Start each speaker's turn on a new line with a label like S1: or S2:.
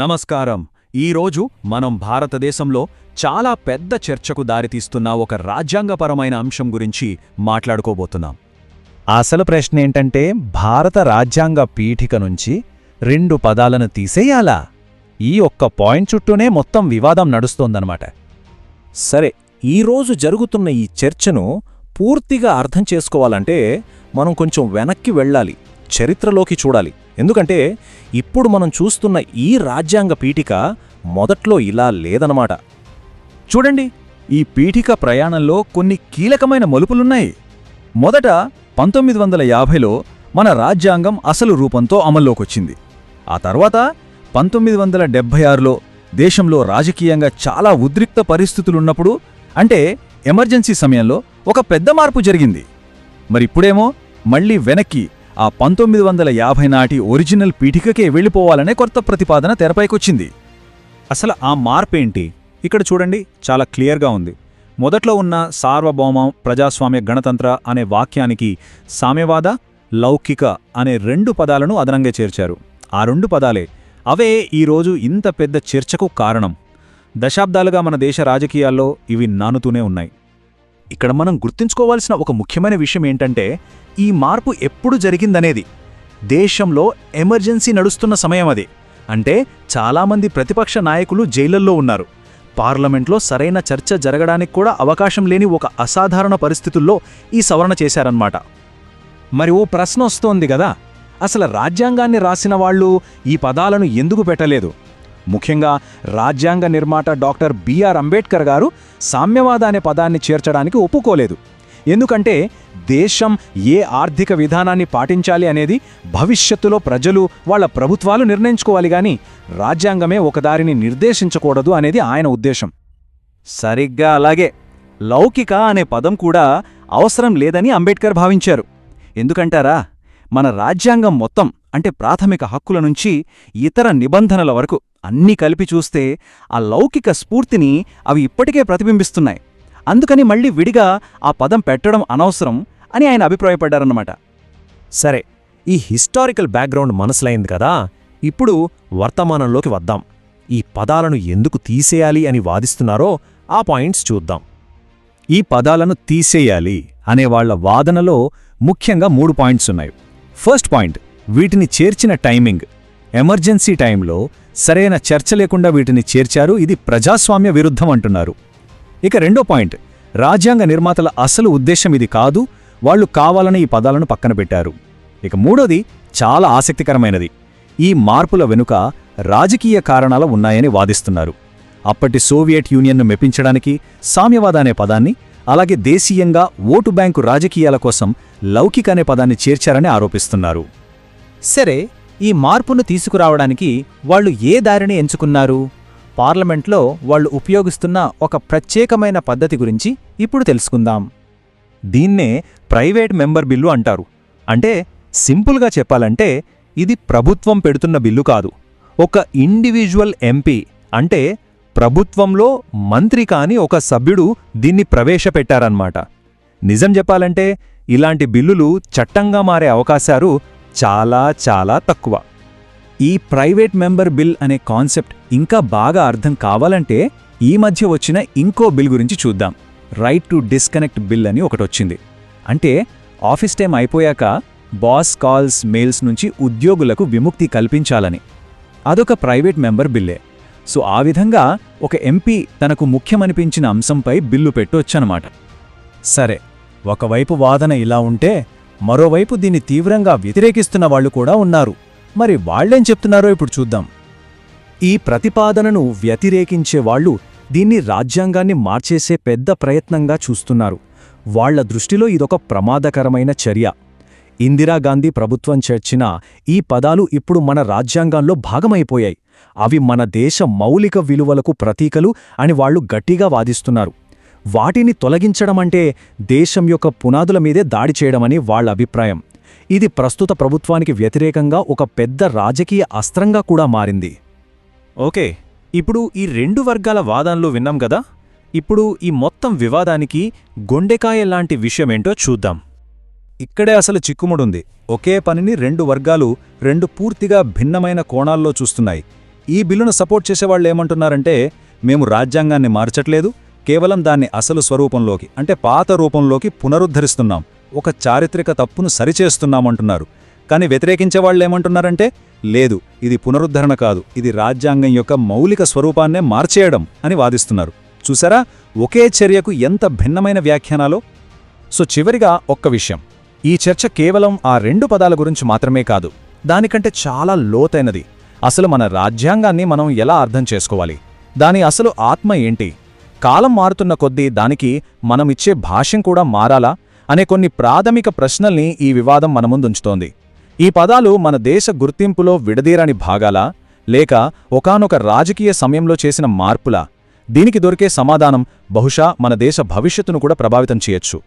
S1: నమస్కారం. ఈరోజు మనం భారతదేశంలో చాలా పెద్ద చర్చకు దారితీస్తున్న ఒక రాజ్యాంగపరమైన అంశం గురించి మాట్లాడుకోబోతున్నాం.
S2: అసలు ప్రశ్న ఏంటంటే భారత రాజ్యాంగ పీఠిక నుంచి రెండు పదాలను తీసేయాలా? ఈ ఒక్క పాయింట్ చుట్టూనే మొత్తం వివాదం నడుస్తోందనమాట సరే ఈరోజు జరుగుతున్న ఈ చర్చను పూర్తిగా అర్థం చేసుకోవాలంటే మనం కొంచెం వెనక్కి వెళ్ళాలి చరిత్రలోకి చూడాలి. ఎందుకంటే ఇప్పుడు మనం చూస్తున్న ఈ రాజ్యాంగ పీఠిక మొదట్లో ఇలా లేదనమాట
S1: చూడండి ఈ పీఠిక ప్రయాణంలో కొన్ని కీలకమైన మలుపులున్నాయి. మొదట పంతొమ్మిది వందల యాభైలో మన రాజ్యాంగం అసలు రూపంతో అమల్లోకొచ్చింది. ఆ తర్వాత పంతొమ్మిది వందల డెబ్భై ఆరులో దేశంలో రాజకీయంగా చాలా ఉద్రిక్త పరిస్థితులున్నప్పుడు అంటే ఎమర్జెన్సీ సమయంలో ఒక పెద్ద మార్పు జరిగింది. మరిప్పుడేమో మళ్ళీ వెనక్కి ఆ పంతొమ్మిది వందల యాభై నాటి ఒరిజినల్ పీఠికకే వెళ్ళిపోవాలనే కొత్త ప్రతిపాదన తెరపైకొచ్చింది. అసలు ఆ మార్పేంటి? ఇక్కడ చూడండి చాలా క్లియర్గా ఉంది. మొదట్లో ఉన్న సార్వభౌమ ప్రజాస్వామ్య గణతంత్ర అనే వాక్యానికి సామ్యవాద లౌకిక అనే రెండు పదాలను అదనంగా చేర్చారు. ఆ రెండు పదాలే అవే ఈరోజు ఇంత పెద్ద చర్చకు కారణం. దశాబ్దాలుగా మన దేశ రాజకీయాల్లో ఇవి నానుతూనే ఉన్నాయి. ఇక్కడ మనం గుర్తుంచుకోవాల్సిన ఒక ముఖ్యమైన విషయం ఏంటంటే ఈ మార్పు ఎప్పుడు జరిగిందనేది. దేశంలో ఎమర్జెన్సీ నడుస్తున్న సమయం అది. అంటే చాలామంది ప్రతిపక్ష నాయకులు జైళ్ళల్లో ఉన్నారు. పార్లమెంట్లో సరైన చర్చ జరగడానికి కూడా అవకాశం లేని ఒక అసాధారణ పరిస్థితుల్లో ఈ సవరణ చేశారన్నమాట. మరి ఓ ప్రశ్న వస్తోంది కదా అసలు రాజ్యాంగాన్ని రాసిన వాళ్ళు ఈ పదాలను ఎందుకు పెట్టలేదు? ముఖ్యంగా రాజ్యాంగ నిర్మాత డాక్టర్ బిఆర్ అంబేద్కర్ గారు సామ్యవాద అనే పదాన్ని చేర్చడానికి ఒప్పుకోలేదు. ఎందుకంటే దేశం ఏ ఆర్థిక విధానాన్ని పాటించాలి అనేది భవిష్యత్తులో ప్రజలు వాళ్ళ ప్రభుత్వాలు నిర్ణయించుకోవాలి గాని రాజ్యాంగమే ఒకదారిని నిర్దేశించకూడదు అనేది ఆయన ఉద్దేశం. సరిగ్గా అలాగే లౌకిక అనే పదం కూడా అవసరం లేదని అంబేద్కర్ భావించారు. ఎందుకంటారా? మన రాజ్యాంగం మొత్తం అంటే ప్రాథమిక హక్కుల నుంచి ఇతర నిబంధనల వరకు అన్నీ కలిపి చూస్తే ఆ లౌకిక స్ఫూర్తిని అవి ఇప్పటికే ప్రతిబింబిస్తున్నాయి. అందుకని మళ్ళీ విడిగా ఆ పదం పెట్టడం అనవసరం అని ఆయన అభిప్రాయపడ్డారన్నమాట.
S2: సరే ఈ హిస్టారికల్ బ్యాక్గ్రౌండ్ మనసులైంది కదా ఇప్పుడు వర్తమానంలోకి వద్దాం. ఈ పదాలను ఎందుకు తీసేయాలి అని వాదిస్తున్నారో ఆ పాయింట్స్ చూద్దాం.
S1: ఈ పదాలను తీసేయాలి అనే వాళ్ళ వాదనలో ముఖ్యంగా మూడు పాయింట్స్ ఉన్నాయి. ఫస్ట్ పాయింట్ వీటిని చేర్చిన టైమింగ్. ఎమర్జెన్సీ టైంలో సరైన చర్చ లేకుండా వీటిని చేర్చారు. ఇది ప్రజాస్వామ్య విరుద్ధం అంటున్నారు. ఇక రెండో పాయింట్. రాజ్యాంగ నిర్మాతల అసలు ఉద్దేశం ఇది కాదు. వాళ్ళు కావాలని ఈ పదాలను పక్కన పెట్టారు. ఇక మూడోది చాలా ఆసక్తికరమైనది. ఈ మార్పుల వెనుక రాజకీయ కారణాలు ఉన్నాయని వాదిస్తున్నారు. అప్పటి సోవియట్ యూనియన్ను మెప్పించడానికి సామ్యవాద అనే పదాన్ని అలాగే దేశీయంగా ఓటు బ్యాంకు రాజకీయాల కోసం లౌకిక అనే పదాన్ని చేర్చారని ఆరోపిస్తున్నారు.
S3: సరే ఈ మార్పును తీసుకురావడానికి వాళ్ళు ఏ దారిని ఎంచుకున్నారు? పార్లమెంట్లో వాళ్ళు ఉపయోగిస్తున్న ఒక ప్రత్యేకమైన పద్ధతి గురించి ఇప్పుడు తెలుసుకుందాం.
S1: దీన్నే ప్రైవేట్ మెంబర్ బిల్లు అంటారు. అంటే సింపుల్గా చెప్పాలంటే ఇది ప్రభుత్వం పెడుతున్న బిల్లు కాదు. ఒక ఇండివిజువల్ ఎంపీ అంటే ప్రభుత్వంలో మంత్రి కాని ఒక సభ్యుడు దీన్ని ప్రవేశపెట్టారన్నమాట. నిజం చెప్పాలంటే ఇలాంటి బిల్లులు చట్టంగా మారే అవకాశాలు చాలా చాలా తక్కువ. ఈ ప్రైవేట్ మెంబర్ బిల్ అనే కాన్సెప్ట్ ఇంకా బాగా అర్థం కావాలంటే ఈ మధ్య వచ్చిన ఇంకో బిల్ గురించి చూద్దాం. రైట్ టు డిస్కనెక్ట్ బిల్ అని ఒకటొచ్చింది అంటే ఆఫీస్ టైం అయిపోయాక బాస్ కాల్స్ మెయిల్స్ నుంచి ఉద్యోగులకు విముక్తి కల్పించాలని. అదొక ప్రైవేట్ మెంబర్ బిల్లే. సో ఆ విధంగా ఒక ఎంపీ తనకు ముఖ్యమనిపించిన అంశంపై బిల్లు పెట్టొచ్చనమాట.
S2: సరే ఒకవైపు వాదన ఇలా ఉంటే మరోవైపు దీన్ని తీవ్రంగా వ్యతిరేకిస్తున్న వాళ్ళు కూడా ఉన్నారు. మరి వాళ్ళేం చెప్తున్నారో ఇప్పుడు చూద్దాం.
S1: ఈ ప్రతిపాదనను వ్యతిరేకించే వాళ్ళు దీన్ని రాజ్యాంగాన్ని మార్చేసే పెద్ద ప్రయత్నంగా చూస్తున్నారు. వాళ్ళ దృష్టిలో ఇదొక ప్రమాదకరమైన చర్య. ఇందిరాగాంధీ ప్రభుత్వం చేర్చిన ఈ పదాలు ఇప్పుడు మన రాజ్యాంగంలో భాగమైపోయాయి. అవి మన దేశ మౌలిక విలువలకు ప్రతీకలు అని వాళ్ళు గట్టిగా వాదిస్తున్నారు. వాటిని తొలగించడమంటే దేశం యొక్క పునాదుల మీదే దాడి చేయడమని వాళ్ళ అభిప్రాయం. ఇది ప్రస్తుత ప్రభుత్వానికి వ్యతిరేకంగా ఒక పెద్ద రాజకీయ అస్త్రంగా కూడా మారింది. ఓకే ఇప్పుడు ఈ రెండు వర్గాల వాదనలు విన్నాం గదా ఇప్పుడు ఈ మొత్తం వివాదానికి గొండెకాయ లాంటి విషయమేంటో చూద్దాం. ఇక్కడే అసలు చిక్కుముడుంది. ఒకే పనిని రెండు వర్గాలు రెండు పూర్తిగా భిన్నమైన కోణాల్లో చూస్తున్నాయి. ఈ బిల్లును సపోర్ట్ చేసేవాళ్ళు ఏమంటున్నారంటే మేము రాజ్యాంగాన్ని మార్చట్లేదు కేవలం దాన్ని అసలు స్వరూపంలోకి అంటే పాత రూపంలోకి పునరుద్ధరిస్తున్నాం. ఒక చారిత్రక తప్పును సరిచేస్తున్నామంటున్నారు. కానీ వ్యతిరేకించే వాళ్ళు ఏమంటున్నారంటే లేదు ఇది పునరుద్ధరణ కాదు ఇది రాజ్యాంగం యొక్క మౌలిక స్వరూపాన్నే మార్చేయడం అని వాదిస్తున్నారు. చూసారా? ఒకే చర్యకు ఎంత భిన్నమైన వ్యాఖ్యానాలో?
S2: సో చివరిగా ఒక్క విషయం. ఈ చర్చ కేవలం ఆ రెండు పదాల గురించి మాత్రమే కాదు దానికంటే చాలా లోతైనది. అసలు మన రాజ్యాంగాన్ని మనం ఎలా అర్థం చేసుకోవాలి? దాని అసలు ఆత్మ ఏంటి? కాలం మారుతున్న కొద్దీ దానికి మనమిచ్చే భాష్యం కూడా మారాలా అనే కొన్ని ప్రాథమిక ప్రశ్నల్ని ఈ వివాదం మన ముందుంచుతోంది. ఈ పదాలు మన దేశ గుర్తింపులో విడదీరని భాగాలా? లేక ఒకానొక రాజకీయ సమయంలో చేసిన మార్పులా? దీనికి దొరికే సమాధానం బహుశా మన దేశ భవిష్యత్తును కూడా ప్రభావితం చేయొచ్చు.